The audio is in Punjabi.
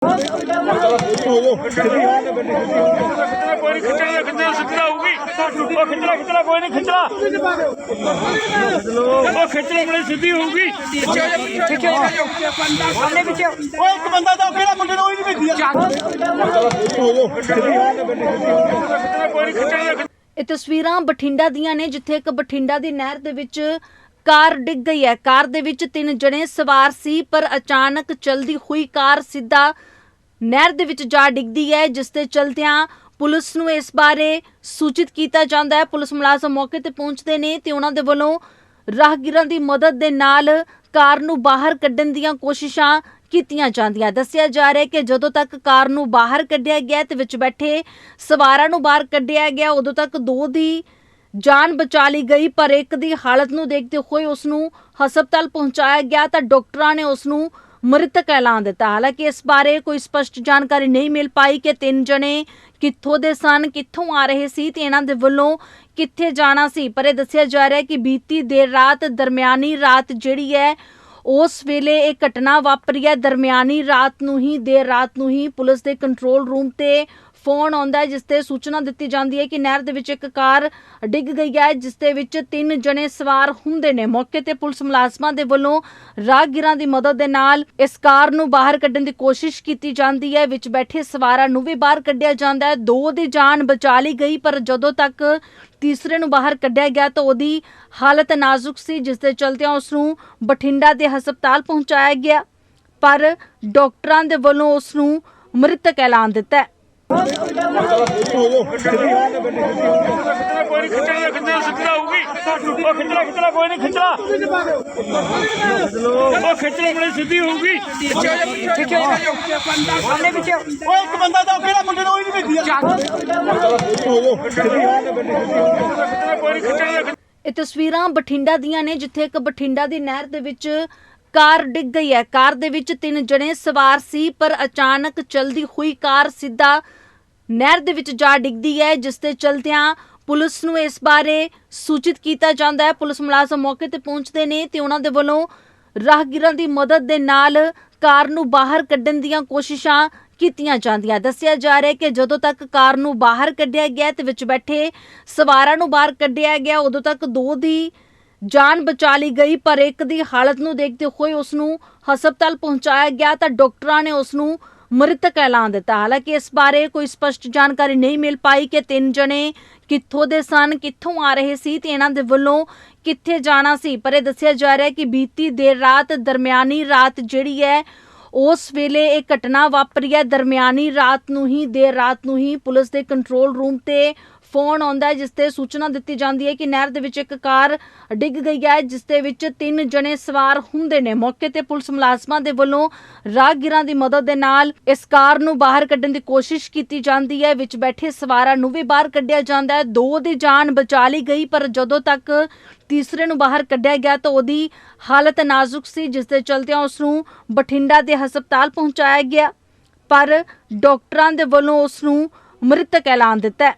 ਕੋਈ ਨਹੀਂ ਖਿੱਚਣਾ ਖਿੱਚਣਾ ਸਿੱਧਾ ਹੋਊਗੀ ਉਹ ਖਿੱਚਣਾ ਖਿੱਚਣਾ ਕੋਈ ਨਹੀਂ ਖਿੱਚਣਾ ਉਹ ਖਿੱਚਣਾ ਬੜੀ ਸਿੱਧੀ ਹੋਊਗੀ ਓਏ ਇੱਕ ਬੰਦਾ ਤਾਂ ਕਿਹੜਾ ਮੁੰਡੇ ਨੂੰ ਹੀ ਨਹੀਂ ਵੇਖੀ ਇਹ ਤਸਵੀਰਾਂ ਬਠਿੰਡਾ ਦੀਆਂ ਨੇ, ਜਿੱਥੇ ਇੱਕ ਬਠਿੰਡਾ ਦੀ ਨਹਿਰ ਦੇ ਵਿੱਚ ਕਾਰ ਡਿੱਗ ਗਈ ਹੈ। ਕਾਰ ਦੇ ਵਿੱਚ ਤਿੰਨ ਜਣੇ ਸਵਾਰ ਸੀ, ਪਰ ਅਚਾਨਕ ਚਲਦੀ ਹੋਈ ਕਾਰ ਸਿੱਧਾ ਨਹਿਰ ਦੇ ਵਿੱਚ ਜਾ ਡਿੱਗਦੀ ਹੈ, ਜਿਸ ਦੇ ਚਲਦਿਆਂ ਪੁਲਿਸ ਨੂੰ ਇਸ ਬਾਰੇ ਸੂਚਿਤ ਕੀਤਾ ਜਾਂਦਾ ਹੈ। ਪੁਲਿਸ ਮੁਲਾਜ਼ਮ ਮੌਕੇ ਤੇ ਪਹੁੰਚਦੇ ਨੇ ਤੇ ਉਹਨਾਂ ਦੇ ਵੱਲੋਂ ਰਾਹਗੀਰਾਂ ਦੀ ਮਦਦ ਦੇ ਨਾਲ ਕਾਰ ਨੂੰ ਬਾਹਰ ਕੱਢਣ ਦੀਆਂ ਕੋਸ਼ਿਸ਼ਾਂ ਕੀਤੀਆਂ ਜਾਂਦੀਆਂ। ਦੱਸਿਆ ਜਾ ਰਿਹਾ ਹੈ ਕਿ ਜਦੋਂ ਤੱਕ ਕਾਰ ਨੂੰ ਬਾਹਰ ਕੱਢਿਆ ਗਿਆ ਤੇ ਵਿੱਚ ਬੈਠੇ ਸਵਾਰਾਂ ਨੂੰ ਬਾਹਰ ਕੱਢਿਆ ਗਿਆ, ਉਦੋਂ ਤੱਕ ਦੋ ਦੀ ਜਾਨ ਬਚਾ ਲਈ ਗਈ, ਪਰ ਇੱਕ ਦੀ ਹਾਲਤ ਨੂੰ ਦੇਖਦੇ ਹੋਏ ਉਸ ਨੂੰ ਹਸਪਤਾਲ ਪਹੁੰਚਾਇਆ ਗਿਆ ਤਾਂ ਡਾਕਟਰਾਂ ਨੇ ਉਸ ਨੂੰ ਮ੍ਰਿਤਕ ਐਲਾਨ ਦਿੱਤਾ। ਹਾਲਾਂਕਿ ਇਸ ਬਾਰੇ ਕੋਈ ਸਪਸ਼ਟ ਜਾਣਕਾਰੀ ਨਹੀਂ ਮਿਲ ਪਾਈ ਕਿ ਤਿੰਨ ਜਣੇ ਕਿੱਥੋਂ ਦੇ ਸਨ, ਕਿੱਥੋਂ ਆ ਰਹੇ ਸੀ ਤੇ ਇਹਨਾਂ ਦੇ ਵੱਲੋਂ ਕਿੱਥੇ ਜਾਣਾ ਸੀ। ਪਰ ਇਹ ਦੱਸਿਆ ਜਾ ਰਿਹਾ ਹੈ ਕਿ ਬੀਤੀ ਦੇਰ ਰਾਤ, ਦਰਮਿਆਨੀ ਰਾਤ ਜਿਹੜੀ ਹੈ, ਉਸ ਵੇਲੇ ਇਹ ਘਟਨਾ ਵਾਪਰੀ ਹੈ। ਦਰਮਿਆਨੀ ਰਾਤ ਨੂੰ ਹੀ, ਦੇਰ ਰਾਤ ਨੂੰ ਹੀ ਪੁਲਿਸ ਦੇ ਕੰਟਰੋਲ ਰੂਮ ਤੇ ਫੋਨ ਆਉਂਦਾ ਹੈ, ਜਿਸ ਤੇ ਸੂਚਨਾ ਦਿੱਤੀ ਜਾਂਦੀ ਹੈ ਕਿ ਨਹਿਰ ਦੇ ਵਿੱਚ ਇੱਕ ਕਾਰ ਡਿੱਗ ਗਈ ਹੈ, ਜਿਸ ਦੇ ਵਿੱਚ ਤਿੰਨ ਜਣੇ ਸਵਾਰ ਹੁੰਦੇ ਨੇ। ਮੌਕੇ ਤੇ ਪੁਲਿਸ ਮੁਲਾਜ਼ਮਾਂ ਦੇ ਵੱਲੋਂ ਰਾਹਗੀਰਾਂ ਦੀ ਮਦਦ ਦੇ ਨਾਲ ਇਸ ਕਾਰ ਨੂੰ ਬਾਹਰ ਕੱਢਣ ਦੀ ਕੋਸ਼ਿਸ਼ ਕੀਤੀ ਜਾਂਦੀ ਹੈ। ਵਿੱਚ ਬੈਠੇ ਸਵਾਰਾਂ ਨੂੰ ਵੀ ਬਾਹਰ ਕੱਢਿਆ ਜਾਂਦਾ ਹੈ। ਦੋ ਦੀ ਜਾਨ ਬਚਾ ਲਈ ਗਈ, ਪਰ ਜਦੋਂ ਤੱਕ ਤੀਸਰੇ ਨੂੰ ਬਾਹਰ ਕੱਢਿਆ ਗਿਆ ਤਾਂ ਉਹਦੀ ਹਾਲਤ ਨਾਜ਼ੁਕ ਸੀ, ਜਿਸ ਦੇ ਚਲਦਿਆਂ ਉਸ ਨੂੰ ਬਠਿੰਡਾ ਦੇ ਹਸਪਤਾਲ ਪਹੁੰਚਾਇਆ ਗਿਆ। ਪਰ ਡਾਕਟਰਾਂ ਦੇ ਵੱਲੋਂ ਉਸ ਨੂੰ ਮ੍ਰਿਤਕ ਐਲਾਨ ਦਿੱਤਾ ਕੋਈ ਨਹੀਂ ਖਿੱਚਣਾ ਖਿੱਚਣਾ ਸਿੱਧਾ ਹੋਊਗੀ ਉਹ ਖਿੱਚਣਾ ਖਿੱਚਣਾ ਕੋਈ ਨਹੀਂ ਖਿੱਚਣਾ ਉਹ ਖਿੱਚਣਾ ਬੜੀ ਸਿੱਧੀ ਹੋਊਗੀ ਓਏ ਇੱਕ ਬੰਦਾ ਤਾਂ ਕਿਹੜਾ ਮੁੰਡੇ ਨੂੰ ਹੀ ਨਹੀਂ ਵੇਖੀ ਇਹ ਤਸਵੀਰਾਂ ਬਠਿੰਡਾ ਦੀਆਂ ਨੇ, ਜਿੱਥੇ ਇੱਕ ਬਠਿੰਡਾ ਦੀ ਨਹਿਰ ਦੇ ਵਿੱਚ ਕਾਰ ਡਿੱਗ ਗਈ ਹੈ। ਕਾਰ ਦੇ ਵਿੱਚ ਤਿੰਨ ਜਣੇ ਸਵਾਰ ਸੀ, ਪਰ ਅਚਾਨਕ ਚਲਦੀ ਹੋਈ ਕਾਰ ਸਿੱਧਾ ਨਹਿਰ ਦੇ ਵਿੱਚ ਜਾ ਡਿੱਗਦੀ ਹੈ, ਜਿਸ ਦੇ ਚਲਦਿਆਂ ਪੁਲਿਸ ਨੂੰ ਇਸ ਬਾਰੇ ਸੂਚਿਤ ਕੀਤਾ ਜਾਂਦਾ ਹੈ। ਪੁਲਿਸ ਮੁਲਾਜ਼ਮ ਮੌਕੇ ਤੇ ਪਹੁੰਚਦੇ ਨੇ ਤੇ ਉਹਨਾਂ ਦੇ ਵੱਲੋਂ ਰਾਹਗੀਰਾਂ ਦੀ ਮਦਦ ਦੇ ਨਾਲ ਕਾਰ ਨੂੰ ਬਾਹਰ ਕੱਢਣ ਦੀਆਂ ਕੋਸ਼ਿਸ਼ਾਂ ਕੀਤੀਆਂ ਜਾਂਦੀਆਂ। ਦੱਸਿਆ ਜਾ ਰਿਹਾ ਕਿ ਜਦੋਂ ਤੱਕ ਕਾਰ ਨੂੰ ਬਾਹਰ ਕੱਢਿਆ ਗਿਆ ਤੇ ਵਿੱਚ ਬੈਠੇ ਸਵਾਰਾਂ ਨੂੰ ਬਾਹਰ ਕੱਢਿਆ ਗਿਆ, ਉਦੋਂ ਤੱਕ ਦੋ ਦੀ ਜਾਨ ਬਚਾ ਲਈ ਗਈ, ਪਰ ਇੱਕ ਦੀ ਹਾਲਤ ਨੂੰ ਦੇਖਦੇ ਹੋਏ ਉਸ ਨੂੰ ਹਸਪਤਾਲ ਪਹੁੰਚਾਇਆ ਗਿਆ ਤਾਂ ਡਾਕਟਰਾਂ ਨੇ ਉਸ ਨੂੰ ਮ੍ਰਿਤਕ ਐਲਾਨ ਦਿੱਤਾ। ਹਾਲਾਂਕਿ ਇਸ ਬਾਰੇ ਕੋਈ ਸਪਸ਼ਟ ਜਾਣਕਾਰੀ ਨਹੀਂ ਮਿਲ ਪਾਈ ਕਿ ਤਿੰਨ ਜਣੇ ਕਿੱਥੋਂ ਦੇ ਸਨ, ਕਿੱਥੋਂ ਆ ਰਹੇ ਸੀ ਤੇ ਇਹਨਾਂ ਦੇ ਵੱਲੋਂ ਕਿੱਥੇ ਜਾਣਾ ਸੀ। ਪਰ ਇਹ ਦੱਸਿਆ ਜਾ ਰਿਹਾ ਹੈ ਕਿ ਬੀਤੀ ਦੇਰ ਰਾਤ, ਦਰਮਿਆਨੀ ਰਾਤ ਜਿਹੜੀ ਹੈ, ਉਸ ਵੇਲੇ ਇਹ ਘਟਨਾ ਵਾਪਰੀ ਹੈ। ਦਰਮਿਆਨੀ ਰਾਤ ਨੂੰ ਹੀ, ਦੇਰ ਰਾਤ ਨੂੰ ਹੀ ਪੁਲਿਸ ਦੇ ਕੰਟਰੋਲ ਰੂਮ ਤੇ ਫੋਨ ਆਉਂਦਾ ਹੈ, ਜਿਸ ਤੇ ਸੂਚਨਾ ਦਿੱਤੀ ਜਾਂਦੀ ਹੈ ਕਿ ਨਹਿਰ ਦੇ ਵਿੱਚ ਇੱਕ ਕਾਰ ਡਿੱਗ ਗਈ ਹੈ, ਜਿਸ ਦੇ ਵਿੱਚ ਤਿੰਨ ਜਣੇ ਸਵਾਰ ਹੁੰਦੇ ਨੇ। ਮੌਕੇ ਤੇ ਪੁਲਿਸ ਮੁਲਾਜ਼ਮਾਂ ਦੇ ਵੱਲੋਂ ਰਾਹਗੀਰਾਂ ਦੀ ਮਦਦ ਦੇ ਨਾਲ ਇਸ ਕਾਰ ਨੂੰ ਬਾਹਰ ਕੱਢਣ ਦੀ ਕੋਸ਼ਿਸ਼ ਕੀਤੀ ਜਾਂਦੀ ਹੈ। ਵਿੱਚ ਬੈਠੇ ਸਵਾਰਾਂ ਨੂੰ ਵੀ ਬਾਹਰ ਕੱਢਿਆ ਜਾਂਦਾ ਹੈ। ਦੋ ਦੀ ਜਾਨ ਬਚਾ ਲਈ ਗਈ, ਪਰ ਜਦੋਂ ਤੱਕ ਤੀਸਰੇ ਨੂੰ ਬਾਹਰ ਕੱਢਿਆ ਗਿਆ ਤਾਂ ਉਹਦੀ ਹਾਲਤ ਨਾਜ਼ੁਕ ਸੀ, ਜਿਸ ਦੇ ਚਲਦਿਆਂ ਉਸ ਨੂੰ ਬਠਿੰਡਾ ਦੇ ਹਸਪਤਾਲ ਪਹੁੰਚਾਇਆ ਗਿਆ। ਪਰ ਡਾਕਟਰਾਂ ਦੇ ਵੱਲੋਂ ਉਸ ਨੂੰ ਮ੍ਰਿਤਕ ਐਲਾਨ ਦਿੱਤਾ